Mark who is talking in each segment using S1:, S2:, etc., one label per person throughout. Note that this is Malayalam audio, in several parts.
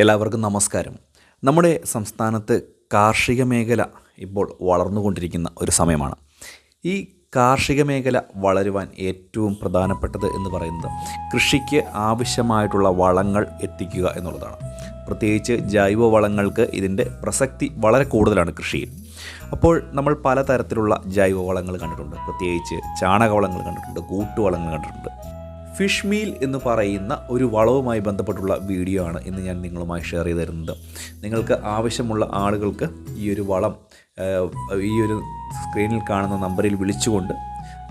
S1: എല്ലാവർക്കും നമസ്കാരം. നമ്മുടെ സംസ്ഥാനത്ത് കാർഷിക മേഖല ഇപ്പോൾ വളർന്നുകൊണ്ടിരിക്കുന്ന ഒരു സമയമാണ്. ഈ കാർഷിക മേഖല വളരുവാൻ ഏറ്റവും പ്രധാനപ്പെട്ടത് എന്ന് പറയുന്നത് കൃഷിക്ക് ആവശ്യമായിട്ടുള്ള വളങ്ങൾ എത്തിക്കുക എന്നുള്ളതാണ്. പ്രത്യേകിച്ച് ജൈവ വളങ്ങൾക്ക് ഇതിന്റെ പ്രസക്തി വളരെ കൂടുതലാണ് കൃഷിയിൽ. അപ്പോൾ നമ്മൾ പലതരത്തിലുള്ള ജൈവ വളങ്ങൾ കണ്ടിട്ടുണ്ട്. പ്രത്യേകിച്ച് ചാണകവളങ്ങൾ കണ്ടിട്ടുണ്ട് കൂട്ടുവളങ്ങൾ കണ്ടിട്ടുണ്ട്. ഫിഷ് മീൽ എന്ന് പറയുന്ന ഒരു വളവുമായി ബന്ധപ്പെട്ടുള്ള വീഡിയോ ആണ് ഇന്ന് ഞാൻ നിങ്ങളുമായി ഷെയർ ചെയ്ത് തരുന്നത്. നിങ്ങൾക്ക് ആവശ്യമുള്ള ആളുകൾക്ക് ഈ ഒരു വളം ഈ ഒരു സ്ക്രീനിൽ കാണുന്ന നമ്പറിൽ വിളിച്ചുകൊണ്ട്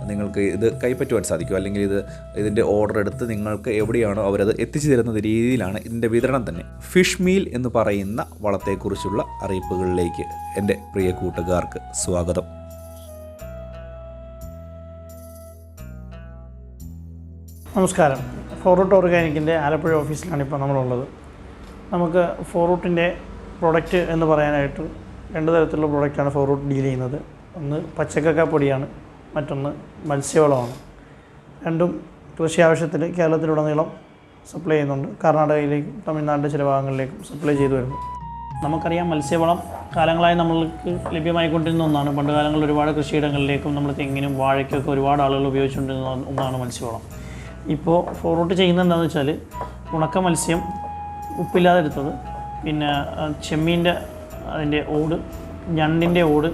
S1: നിങ്ങൾക്ക് ഇത് കൈപ്പറ്റുവാൻ സാധിക്കും. അല്ലെങ്കിൽ ഇത് ഇതിന്റെ ഓർഡർ എടുത്ത് നിങ്ങൾക്ക് എവിടെയാണോ അവരത് എത്തിച്ചു തരുന്ന രീതിയിലാണ് ഇതിന്റെ വിതരണം തന്നെ. ഫിഷ് മീൽ എന്ന് പറയുന്ന വളത്തെക്കുറിച്ചുള്ള അറിയിപ്പുകളിലേക്ക് എന്റെ പ്രിയ കൂട്ടുകാർക്ക് സ്വാഗതം.
S2: നമസ്കാരം. ഫോറൂട്ട് ഓർഗാനിക്കിന്റെ ആലപ്പുഴ ഓഫീസിലാണ് ഇപ്പോൾ നമ്മളുള്ളത്. നമുക്ക് ഫോറൂട്ടിന്റെ പ്രൊഡക്റ്റ് എന്ന് പറയാനായിട്ട് രണ്ട് തരത്തിലുള്ള പ്രൊഡക്റ്റാണ് ഫോറൂട്ട് ഡീൽ ചെയ്യുന്നത്. ഒന്ന് പച്ചക്കക്ക പൊടിയാണ് മറ്റൊന്ന് മത്സ്യവളമാണ്. രണ്ടും കൃഷി ആവശ്യത്തിൽ കേരളത്തിലുടനീളം സപ്ലൈ ചെയ്യുന്നുണ്ട്. കർണാടകയിലേക്കും തമിഴ്നാടിന്റെ ചില ഭാഗങ്ങളിലേക്കും സപ്ലൈ ചെയ്തു വരുന്നു. നമുക്കറിയാം മത്സ്യവളം കാലങ്ങളായി നമ്മൾക്ക് ലഭ്യമായിക്കൊണ്ടിരുന്ന ഒന്നാണ്. പണ്ട് കാലങ്ങളിൽ ഒരുപാട് കൃഷിയിടങ്ങളിലേക്കും നമ്മൾ തെങ്ങിനും വാഴയ്ക്കൊക്കെ ഒരുപാട് ആളുകൾ ഉപയോഗിച്ചുകൊണ്ടിരുന്ന ഒന്നാണ് മത്സ്യവളം. ഇപ്പോൾ ഫോർവേഡ് ചെയ്യുന്നത് എന്താണെന്ന് വെച്ചാൽ ഉണക്ക മത്സ്യം ഉപ്പില്ലാതെ എടുത്തത്. പിന്നെ ചെമ്മീന്റെ അതിന്റെ ഓട് ഞണ്ടിന്റെ ഓട്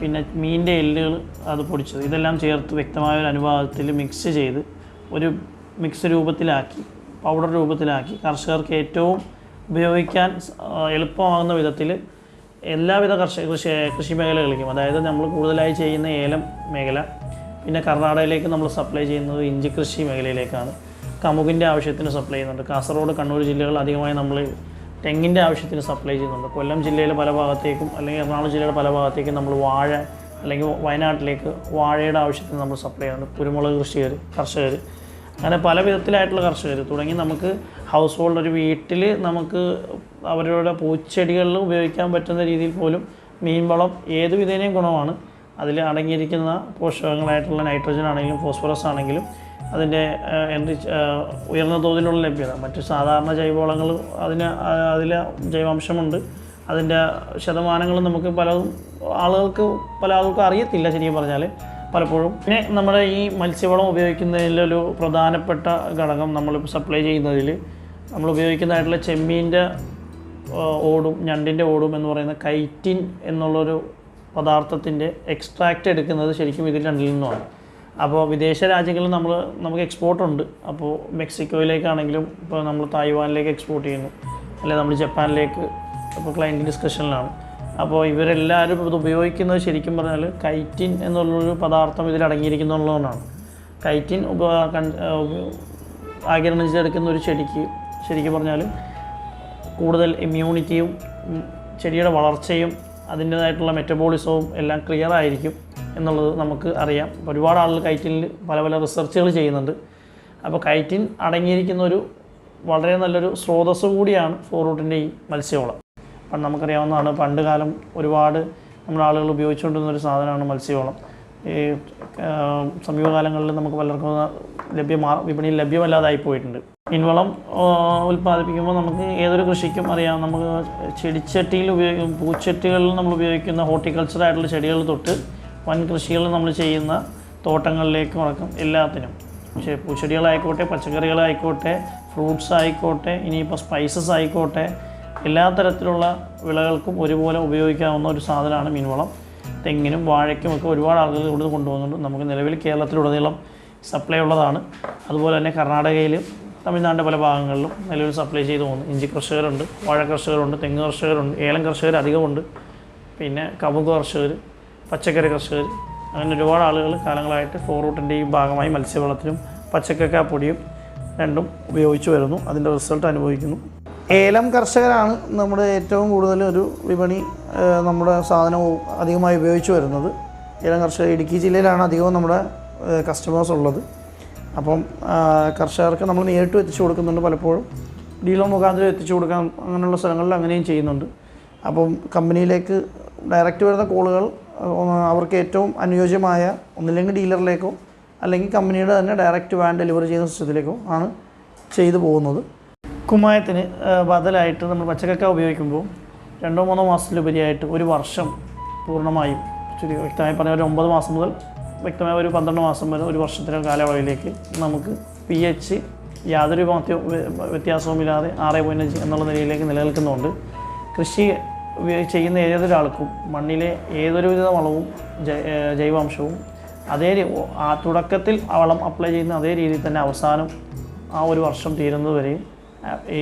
S2: പിന്നെ മീനിന്റെ എല്ലുകൾ അത് പൊടിച്ചത്. ഇതെല്ലാം ചേർത്ത് വ്യക്തമായ ഒരു അനുപാതത്തിൽ മിക്സ് ചെയ്ത് ഒരു മിക്സ് രൂപത്തിലാക്കി പൗഡർ രൂപത്തിലാക്കി കർഷകർക്ക് ഏറ്റവും ഉപയോഗിക്കാൻ എളുപ്പമാകുന്ന വിധത്തിൽ എല്ലാവിധ കർഷക കൃഷി കൃഷി മേഖലകളിലേക്കും അതായത് നമ്മൾ കൂടുതലായി ചെയ്യുന്ന ഏലം മേഖല പിന്നെ കർണാടകയിലേക്ക് നമ്മൾ സപ്ലൈ ചെയ്യുന്നത് ഇഞ്ചി കൃഷി മേഖലയിലേക്കാണ്. കമുകിന്റെ ആവശ്യത്തിന് സപ്ലൈ ചെയ്യുന്നുണ്ട്. കാസർഗോഡ് കണ്ണൂർ ജില്ലകൾ അധികമായി നമ്മൾ തെങ്ങിന്റെ ആവശ്യത്തിന് സപ്ലൈ ചെയ്യുന്നുണ്ട്. കൊല്ലം ജില്ലയിലെ പല ഭാഗത്തേക്കും അല്ലെങ്കിൽ എറണാകുളം ജില്ലയുടെ പല ഭാഗത്തേക്കും നമ്മൾ വാഴ അല്ലെങ്കിൽ വയനാട്ടിലേക്ക് വാഴയുടെ ആവശ്യത്തിന് നമ്മൾ സപ്ലൈ ചെയ്യുന്നുണ്ട്. കുരുമുളക് കൃഷികർ കർഷകർ അങ്ങനെ പല വിധത്തിലായിട്ടുള്ള കർഷകർ തുടങ്ങി നമുക്ക് ഹൗസ് ഹോൾഡ് ഒരു വീട്ടിൽ നമുക്ക് അവരുടെ പൂച്ചെടികളിൽ ഉപയോഗിക്കാൻ പറ്റുന്ന രീതിയിൽ പോലും മീൻ വളം ഏത് വിധേനയും ഗുണമാണ്. അതിൽ അടങ്ങിയിരിക്കുന്ന പോഷകങ്ങളായിട്ടുള്ള നൈട്രജൻ ആണെങ്കിലും ഫോസ്ഫറസ് ആണെങ്കിലും അതിന്റെ എൻറിച്ച് ഉയർന്ന തോതിലുള്ള ലഭ്യത. മറ്റ് സാധാരണ ജൈവവളങ്ങൾ അതിന് അതിൽ ജൈവാംശമുണ്ട്. അതിന്റെ ശതമാനങ്ങൾ നമുക്ക് പലതും ആളുകൾക്ക് പല ആളുകൾക്കും അറിയത്തില്ല ശരിക്കും പറഞ്ഞാൽ പലപ്പോഴും. പിന്നെ നമ്മുടെ ഈ മത്സ്യവളം ഉപയോഗിക്കുന്നതിലൊരു പ്രധാനപ്പെട്ട ഘടകം നമ്മൾ സപ്ലൈ ചെയ്യുന്നതിൽ നമ്മൾ ഉപയോഗിക്കുന്നതായിട്ടുള്ള ചെമ്മീന്റെ ഓടും ഞണ്ടിന്റെ ഓടും എന്ന് പറയുന്ന കൈറ്റിൻ എന്നുള്ളൊരു പദാർത്ഥത്തിന്റെ എക്സ്ട്രാക്റ്റ് എടുക്കുന്നത് ശരിക്കും ഇതിൽ രണ്ടിൽ നിന്നുമാണ്. അപ്പോൾ വിദേശ രാജ്യങ്ങളിൽ നമ്മൾ നമുക്ക് എക്സ്പോർട്ട് ഉണ്ട്. അപ്പോൾ മെക്സിക്കോയിലേക്കാണെങ്കിലും ഇപ്പോൾ നമ്മൾ തായ്വാനിലേക്ക് എക്സ്പോർട്ട് ചെയ്യുന്നു. അല്ലെങ്കിൽ നമ്മൾ ജപ്പാനിലേക്ക് ഇപ്പോൾ ക്ലയന്റ് ഡിസ്കഷനിലാണ് അപ്പോൾ ഇവരെല്ലാവരും ഇത് ഉപയോഗിക്കുന്നത് ശരിക്കും പറഞ്ഞാൽ കൈറ്റിൻ എന്നുള്ളൊരു പദാർത്ഥം ഇതിൽ അടങ്ങിയിരിക്കുന്നുള്ളതുകൊണ്ടാണ് കൈറ്റിൻ ഉപ ആഗിരണം ചെയ്തെടുക്കുന്ന ഒരു ചെടിക്ക് ശരിക്കും പറഞ്ഞാൽ കൂടുതൽ ഇമ്മ്യൂണിറ്റിയും ചെടിയുടെ വളർച്ചയും അതിന്റേതായിട്ടുള്ള മെറ്റബോളിസവും എല്ലാം ക്ലിയർ ആയിരിക്കും എന്നുള്ളത് നമുക്ക് അറിയാം. ഒരുപാട് ആളുകൾ കൈറ്റിനിൽ പല പല റിസർച്ചുകൾ ചെയ്യുന്നുണ്ട്. അപ്പോൾ കൈറ്റിൻ അടങ്ങിയിരിക്കുന്ന ഒരു വളരെ നല്ലൊരു സ്രോതസ്സ് കൂടിയാണ് ഫോറൂട്ടിന്റെ ഈ മത്സ്യവളം. പണ്ട് നമുക്കറിയാവുന്നതാണ് പണ്ട് കാലം ഒരുപാട് നമ്മുടെ ആളുകൾ ഉപയോഗിച്ചുകൊണ്ടിരുന്ന ഒരു സാധനമാണ് മത്സ്യവളം. ഈ സമീപകാലങ്ങളിൽ നമുക്ക് പലർക്കും ലഭ്യമാ വിപണിയിൽ ലഭ്യമല്ലാതായി പോയിട്ടുണ്ട്. ഇൻവളം ഉൽപ്പാദിപ്പിക്കുമ്പോൾ നമുക്ക് ഏതൊരു കൃഷിക്കും അറിയാം. നമുക്ക് ചെടിച്ചട്ടിയിൽ ഉപയോഗിക്കും പൂച്ചട്ടികളിൽ നമ്മൾ ഉപയോഗിക്കുന്ന ഹോർട്ടിക്കൾച്ചർ ആയിട്ടുള്ള ചെടികൾ തൊട്ട് വൻ കൃഷികൾ നമ്മൾ ചെയ്യുന്ന തോട്ടങ്ങളിലേക്കും ഇറക്കും എല്ലാത്തിനും. പക്ഷേ പൂച്ചെടികളായിക്കോട്ടെ പച്ചക്കറികളായിക്കോട്ടെ ഫ്രൂട്ട്സ് ആയിക്കോട്ടെ ഇനിയിപ്പോൾ സ്പൈസസ് ആയിക്കോട്ടെ എല്ലാ തരത്തിലുള്ള വിളകൾക്കും ഒരുപോലെ ഉപയോഗിക്കാവുന്ന ഒരു സാധനമാണ് മീൻവളം. തെങ്ങിനും വാഴയ്ക്കും ഒക്കെ ഒരുപാട് ആളുകൾ ഇവിടുന്ന് കൊണ്ടുപോകുന്നുണ്ട് നമുക്ക് നിലവിൽ കേരളത്തിലുടനീളം സപ്ലൈ ഉള്ളതാണ്. അതുപോലെ തന്നെ കർണാടകയിലും തമിഴ്നാടിന്റെ പല ഭാഗങ്ങളിലും നിലവിൽ സപ്ലൈ ചെയ്തു പോകുന്നു. ഇഞ്ചി കർഷകരുണ്ട് വാഴ കർഷകരുണ്ട് തെങ്ങ് കർഷകരുണ്ട് ഏലം കർഷകർ അധികമുണ്ട്. പിന്നെ കമുക് കർഷകർ പച്ചക്കറി കർഷകർ അങ്ങനെ ഒരുപാട് ആളുകൾ കാലങ്ങളായിട്ട് ഫോർ ഈ ഭാഗമായി മത്സ്യവളത്തിലും പച്ചക്കക്ക പൊടിയും രണ്ടും ഉപയോഗിച്ചു വരുന്നു. അതിന്റെ റിസൾട്ട് അനുഭവിക്കുന്നു. ഏലം കർഷകരാണ് നമ്മുടെ ഏറ്റവും കൂടുതൽ ഒരു വിപണി നമ്മുടെ സാധനം അധികമായി ഉപയോഗിച്ചു വരുന്നത്. ഏലം കർഷകർ ഇടുക്കി ജില്ലയിലാണ് അധികവും നമ്മുടെ കസ്റ്റമേഴ്സ് ഉള്ളത്. അപ്പം കർഷകർക്ക് നമ്മൾ നേരിട്ട് എത്തിച്ചു കൊടുക്കുന്നുണ്ട് പലപ്പോഴും. ഡീലർ മുഖാന്തരം എത്തിച്ചു കൊടുക്കാൻ അങ്ങനെയുള്ള സ്ഥലങ്ങളിൽ അങ്ങനെയും ചെയ്യുന്നുണ്ട്. അപ്പം കമ്പനിയിലേക്ക് ഡയറക്റ്റ് വരുന്ന കോളുകൾ അവർക്ക് ഏറ്റവും അനുയോജ്യമായ ഒന്നില്ലെങ്കിൽ ഡീലറിലേക്കോ അല്ലെങ്കിൽ കമ്പനിയുടെ തന്നെ ഡയറക്റ്റ് വാൻ ഡെലിവറി ചെയ്യുന്ന സിസ്റ്റത്തിലേക്കോ ആണ് ചെയ്തു പോകുന്നത്. കുമ്മായത്തിന് ബദലായിട്ട് നമ്മൾ പച്ചക്കക്ക ഉപയോഗിക്കുമ്പോൾ രണ്ടോ മൂന്നോ മാസത്തിലുപരിയായിട്ട് ഒരു വർഷം പൂർണമായും ചുരുക്കി വ്യക്തമായി പറഞ്ഞാൽ ഒരു ഒമ്പത് മാസം മുതൽ വ്യക്തമായ ഒരു പന്ത്രണ്ട് മാസം വരെ ഒരു വർഷത്തിലെ കാലയളവിലേക്ക് നമുക്ക് പി എച്ച് യാതൊരു മാത്യ വ്യത്യാസവുമില്ലാതെ ആറ് പോയിന്റ് അഞ്ച് എന്നുള്ള നിലയിലേക്ക് നിലനിൽക്കുന്നുണ്ട്. കൃഷി ചെയ്യുന്ന ഏതൊരാൾക്കും മണ്ണിലെ ഏതൊരു വിധ വളവും ജൈവാംശവും അതേ ആ തുടക്കത്തിൽ വളം അപ്ലൈ ചെയ്യുന്ന അതേ രീതിയിൽ തന്നെ അവസാനം ആ ഒരു വർഷം തീരുന്നത്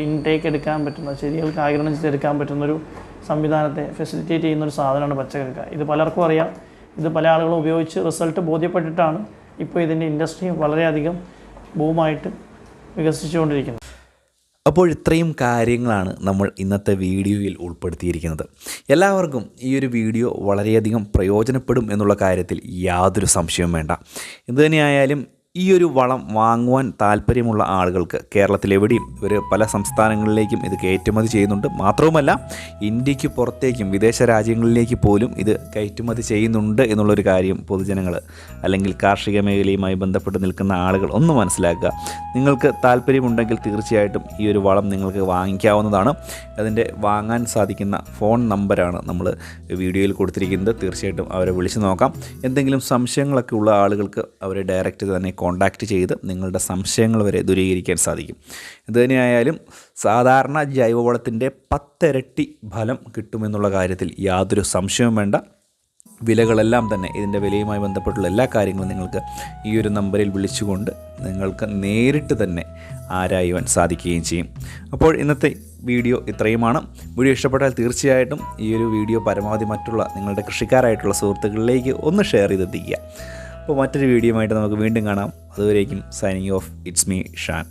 S2: ഇൻടേക്ക് എടുക്കാൻ പറ്റുന്ന ചെടികൾക്ക് ആഗിരണം ചെയ്തെടുക്കാൻ പറ്റുന്നൊരു സംവിധാനത്തെ ഫെസിലിറ്റേറ്റ് ചെയ്യുന്ന ഒരു സാധനമാണ് പച്ചക്കറിക്ക. ഇത് പലർക്കും അറിയാം. ഇത് പല ആളുകളും ഉപയോഗിച്ച് റിസൾട്ട് ബോധ്യപ്പെട്ടിട്ടാണ് ഇപ്പോൾ ഇതിന്റെ ഇൻഡസ്ട്രി വളരെയധികം ബൂമായിട്ട് വികസിച്ചുകൊണ്ടിരിക്കുന്നത്.
S1: അപ്പോൾ ഇത്രയും കാര്യങ്ങളാണ് നമ്മൾ ഇന്നത്തെ വീഡിയോയിൽ ഉൾപ്പെടുത്തിയിരിക്കുന്നത്. എല്ലാവർക്കും ഈ ഒരു വീഡിയോ വളരെയധികം പ്രയോജനപ്പെടും എന്നുള്ള കാര്യത്തിൽ യാതൊരു സംശയവും വേണ്ട. എന്തുതന്നെയായാലും ഈ ഒരു വളം വാങ്ങുവാൻ താല്പര്യമുള്ള ആളുകൾക്ക് കേരളത്തിലെവിടെയും ഇവർ പല സംസ്ഥാനങ്ങളിലേക്കും ഇത് കയറ്റുമതി ചെയ്യുന്നുണ്ട്. മാത്രവുമല്ല ഇന്ത്യയ്ക്ക് പുറത്തേക്കും വിദേശ രാജ്യങ്ങളിലേക്ക് പോലും ഇത് കയറ്റുമതി ചെയ്യുന്നുണ്ട് എന്നുള്ളൊരു കാര്യം പൊതുജനങ്ങൾ അല്ലെങ്കിൽ കാർഷിക മേഖലയുമായി ബന്ധപ്പെട്ട് നിൽക്കുന്ന ആളുകൾ ഒന്ന് മനസ്സിലാക്കുക. നിങ്ങൾക്ക് താല്പര്യമുണ്ടെങ്കിൽ തീർച്ചയായിട്ടും ഈ ഒരു വളം നിങ്ങൾക്ക് വാങ്ങിക്കാവുന്നതാണ്. അതിന്റെ വാങ്ങാൻ സാധിക്കുന്ന ഫോൺ നമ്പറാണ് നമ്മൾ വീഡിയോയിൽ കൊടുത്തിരിക്കുന്നത്. തീർച്ചയായിട്ടും അവരെ വിളിച്ചു നോക്കാം. എന്തെങ്കിലും സംശയങ്ങളൊക്കെ ഉള്ള ആളുകൾക്ക് അവരെ ഡയറക്റ്റ് തന്നെ കോൺടാക്റ്റ് ചെയ്ത് നിങ്ങളുടെ സംശയങ്ങൾ വരെ ദൂരീകരിക്കാൻ സാധിക്കും. ഇതുതന്നെയായാലും സാധാരണ ജൈവവളത്തിന്റെ പത്തിരട്ടി ഫലം കിട്ടുമെന്നുള്ള കാര്യത്തിൽ യാതൊരു സംശയവും വേണ്ട. വിലകളെല്ലാം തന്നെ ഇതിന്റെ വിലയുമായി ബന്ധപ്പെട്ടുള്ള എല്ലാ കാര്യങ്ങളും നിങ്ങൾക്ക് ഈ ഒരു നമ്പറിൽ വിളിച്ചുകൊണ്ട് നിങ്ങൾക്ക് നേരിട്ട് തന്നെ ആരായുവാൻ സാധിക്കുകയും ചെയ്യും. അപ്പോൾ ഇന്നത്തെ വീഡിയോ ഇത്രയുമാണ്. വീഡിയോ ഇഷ്ടപ്പെട്ടാൽ തീർച്ചയായിട്ടും ഈ ഒരു വീഡിയോ പരമാവധി മറ്റുള്ള നിങ്ങളുടെ കൃഷിക്കാരായിട്ടുള്ള സുഹൃത്തുക്കളിലേക്ക് ഒന്ന് ഷെയർ ചെയ്തെത്തിക്കുക. അപ്പോൾ മറ്റൊരു വീഡിയോ ആയിട്ട് നമുക്ക് വീണ്ടും കാണാം. അതുവരേക്കും signing off it's me Shan